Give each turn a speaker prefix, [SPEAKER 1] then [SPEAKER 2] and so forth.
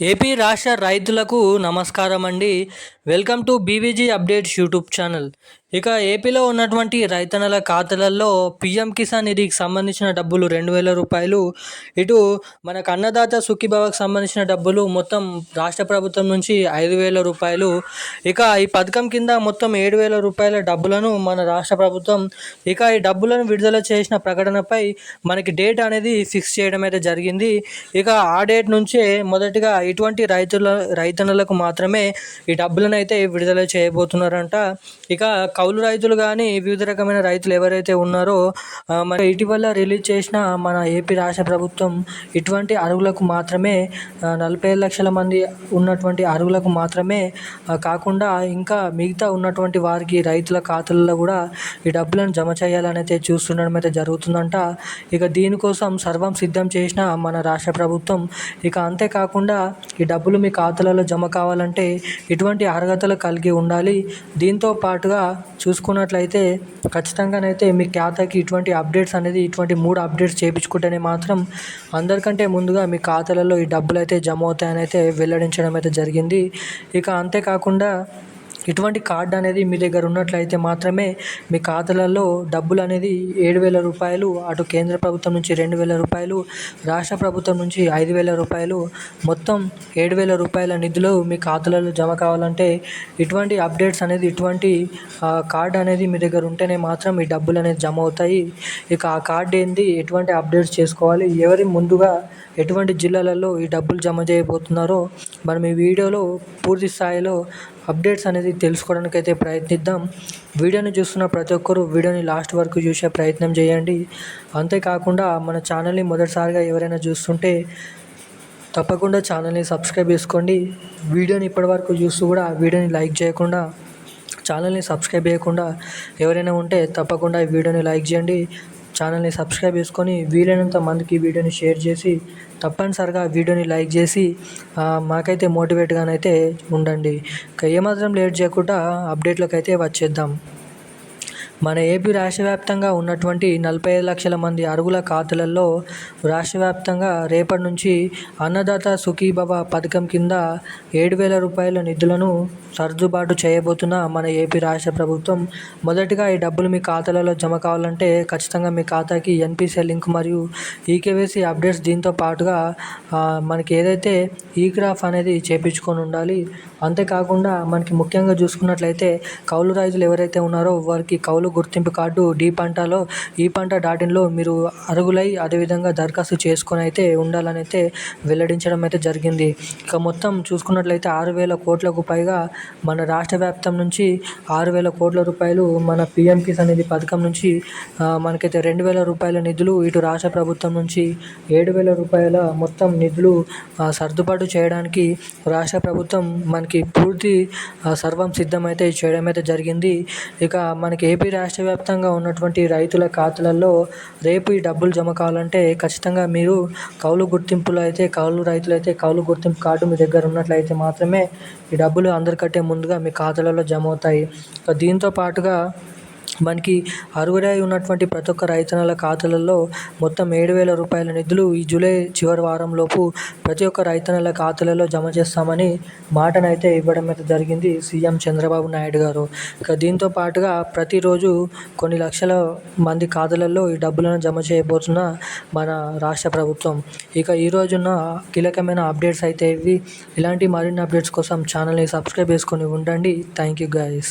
[SPEAKER 1] AP రాష్ట్ర రైతులకు నమస్కారం అండి welcome to BVG updates YouTube channel. ఇక ఏపీలో ఉన్నటువంటి రైతన్నల ఖాతాలలో పిఎం కిసాన్ నిధికి సంబంధించిన డబ్బులు రెండు వేల రూపాయలు. ఇటు మనకు అన్నదాత సుఖీభావకు సంబంధించిన డబ్బులు మొత్తం రాష్ట్ర ప్రభుత్వం నుంచి ఐదు వేల రూపాయలు. ఇక ఈ పథకం కింద మొత్తం ఏడు వేల రూపాయల డబ్బులను మన రాష్ట్ర ప్రభుత్వం ఇక ఈ డబ్బులను విడుదల చేసిన ప్రకటనపై మనకి డేట్ అనేది ఫిక్స్ చేయడం అయితే జరిగింది. ఇక ఆ డేట్ నుంచే మొదటిగా ఇటువంటి రైతుల రైతన్నలకు మాత్రమే ఈ డబ్బులను అయితే విడుదల చేయబోతున్నారంట. ఇక కౌలు రైతులు కానీ వివిధ రకమైన రైతులు ఎవరైతే ఉన్నారో మరి ఇటీవల రిలీజ్ చేసిన మన ఏపీ రాష్ట్ర ప్రభుత్వం ఇటువంటి అరుగులకు మాత్రమే నలభై లక్షల మంది ఉన్నటువంటి అరుగులకు మాత్రమే కాకుండా ఇంకా మిగతా ఉన్నటువంటి వారికి రైతుల ఖాతాలలో కూడా ఈ డబ్బులను జమ చేయాలని అయితే చూస్తుండడం అయితే జరుగుతుందంట. ఇక దీనికోసం సర్వం సిద్ధం చేసిన మన రాష్ట్ర ప్రభుత్వం ఇక అంతేకాకుండా ఈ డబ్బులు మీ ఖాతాలలో జమ కావాలంటే ఇటువంటి అర్హతలు కలిగి ఉండాలి. దీంతో పాటుగా చూసుకున్నట్లయితే ఖచ్చితంగానైతే మీ ఖాతాకి ఇటువంటి అప్డేట్స్ అనేది ఇటువంటి మూడు అప్డేట్స్ చేయించుకుంటేనే మాత్రం అందరికంటే ముందుగా మీ ఖాతాలలో ఈ డబ్బులు అయితే జమ అవుతాయని అయితే వెల్లడించడం అయితే జరిగింది. ఇక అంతేకాకుండా ఇటువంటి కార్డు అనేది మీ దగ్గర ఉన్నట్లయితే మాత్రమే మీ ఖాతాలలో డబ్బులు అనేది ఏడు వేల రూపాయలు అటు కేంద్ర ప్రభుత్వం నుంచి రెండు వేల రూపాయలు రాష్ట్ర ప్రభుత్వం నుంచి ఐదు వేల రూపాయలు మొత్తం ఏడు వేల రూపాయల నిధులు మీ ఖాతాలలో జమ కావాలంటే ఇటువంటి అప్డేట్స్ అనేది ఇటువంటి కార్డు అనేది మీ దగ్గర ఉంటేనే మాత్రం ఈ డబ్బులు అనేది జమ అవుతాయి. ఇక ఆ కార్డు ఏంది ఎటువంటి అప్డేట్స్ చేసుకోవాలి ఎవరి ముందుగా ఎటువంటి జిల్లాలలో ఈ డబ్బులు జమ చేయబోతున్నారో మనం ఈ వీడియోలో పూర్తి స్థాయిలో అప్డేట్స్ అనేది తెలుసుకోవడానికి అయితే ప్రయత్నిద్దాం. వీడియోని చూస్తున్న ప్రతి ఒక్కరూ వీడియోని లాస్ట్ వరకు చూసే ప్రయత్నం చేయండి. అంతేకాకుండా మన ఛానల్ని మొదటిసారిగా ఎవరైనా చూస్తుంటే తప్పకుండా ఛానల్ని సబ్స్క్రైబ్ చేసుకోండి. వీడియోని ఇప్పటివరకు చూస్తూ కూడా వీడియోని లైక్ చేయకుండా ఛానల్ని సబ్స్క్రైబ్ చేయకుండా ఎవరైనా ఉంటే తప్పకుండా ఈ వీడియోని లైక్ చేయండి. ఛానల్ని సబ్స్క్రైబ్ చేసుకొని వీలైనంత మందికి వీడియోని షేర్ చేసి తప్పనిసరిగా వీడియోని లైక్ చేసి మాకైతే మోటివేట్గానైతే ఉండండి. ఏమాత్రం లేట్ చేయకుండా అప్డేట్లకు అయితే వచ్చేద్దాం. మన ఏపీ రాష్ట్ర వ్యాప్తంగా ఉన్నటువంటి నలభై ఐదు లక్షల మంది అరుగుల ఖాతాలలో రాష్ట్ర వ్యాప్తంగా రేపటి నుంచి అన్నదాత సుఖీభవ పథకం కింద ఏడు వేల రూపాయల నిధులను సర్దుబాటు చేయబోతున్న మన ఏపీ రాష్ట్ర ప్రభుత్వం. మొదటిగా ఈ డబ్బులు మీ ఖాతాలలో జమ కావాలంటే ఖచ్చితంగా మీ ఖాతాకి ఎన్పిసిఐ లింక్ మరియు ఈకేవైసీ అప్డేట్స్ దీంతో పాటుగా మనకి ఏదైతే ఈ అనేది చేపించుకొని ఉండాలి. అంతేకాకుండా మనకి ముఖ్యంగా చూసుకున్నట్లయితే కౌలు రైతులు ఎవరైతే ఉన్నారో వారికి కౌలు గుర్తింపు కార్డు డి పంటలో ఈ పంట డాట్ ఇన్లో మీరు అర్హులై అదేవిధంగా దరఖాస్తు చేసుకొని అయితే ఉండాలని అయితే వెల్లడించడం అయితే జరిగింది. ఇక మొత్తం చూసుకున్నట్లయితే ఆరు వేల కోట్లకు పైగా మన రాష్ట్ర వ్యాప్తం నుంచి ఆరు వేల కోట్ల రూపాయలు మన పిఎం కిసాన్ నిధి పథకం నుంచి మనకైతే రెండు వేల రూపాయల నిధులు ఇటు రాష్ట్ర ప్రభుత్వం నుంచి ఏడు వేల రూపాయల మొత్తం నిధులు సర్దుబాటు చేయడానికి రాష్ట్ర ప్రభుత్వం మనకి పూర్తి సర్వం సిద్ధమైతే చేయడం అయితే జరిగింది. ఇక మనకి ఏపీ రాష్ట్ర వ్యాప్తంగా ఉన్నటువంటి రైతుల ఖాతాలలో రేపు ఈ డబ్బులు జమ కావాలంటే ఖచ్చితంగా మీరు కౌలు గుర్తింపులో అయితే కౌలు రైతులు అయితే కౌలు గుర్తింపు కార్డు మీ దగ్గర ఉన్నట్లయితే మాత్రమే ఈ డబ్బులు అందరికంటే ముందుగా మీ ఖాతాలలో జమ అవుతాయి. దీంతో పాటుగా మనకి అరువురై ఉన్నటువంటి ప్రతి ఒక్క రైతన్నల ఖాతాలలో మొత్తం ఏడు వేల రూపాయల నిధులు ఈ జూలై చివరి వారంలోపు ప్రతి ఒక్క రైతన్నల ఖాతాలలో జమ చేస్తామని మాటనైతే ఇవ్వడం అయితే జరిగింది సీఎం చంద్రబాబు నాయుడు గారు. ఇక దీంతో పాటుగా ప్రతిరోజు కొన్ని లక్షల మంది ఖాతాలలో ఈ డబ్బులను జమ చేయబోతున్న మన రాష్ట్ర ప్రభుత్వం. ఇక ఈ రోజున్న కీలకమైన అప్డేట్స్ అయితే ఇవి. ఇలాంటి మరిన్ని అప్డేట్స్ కోసం ఛానల్ని సబ్స్క్రైబ్ చేసుకొని ఉండండి. Thank you guys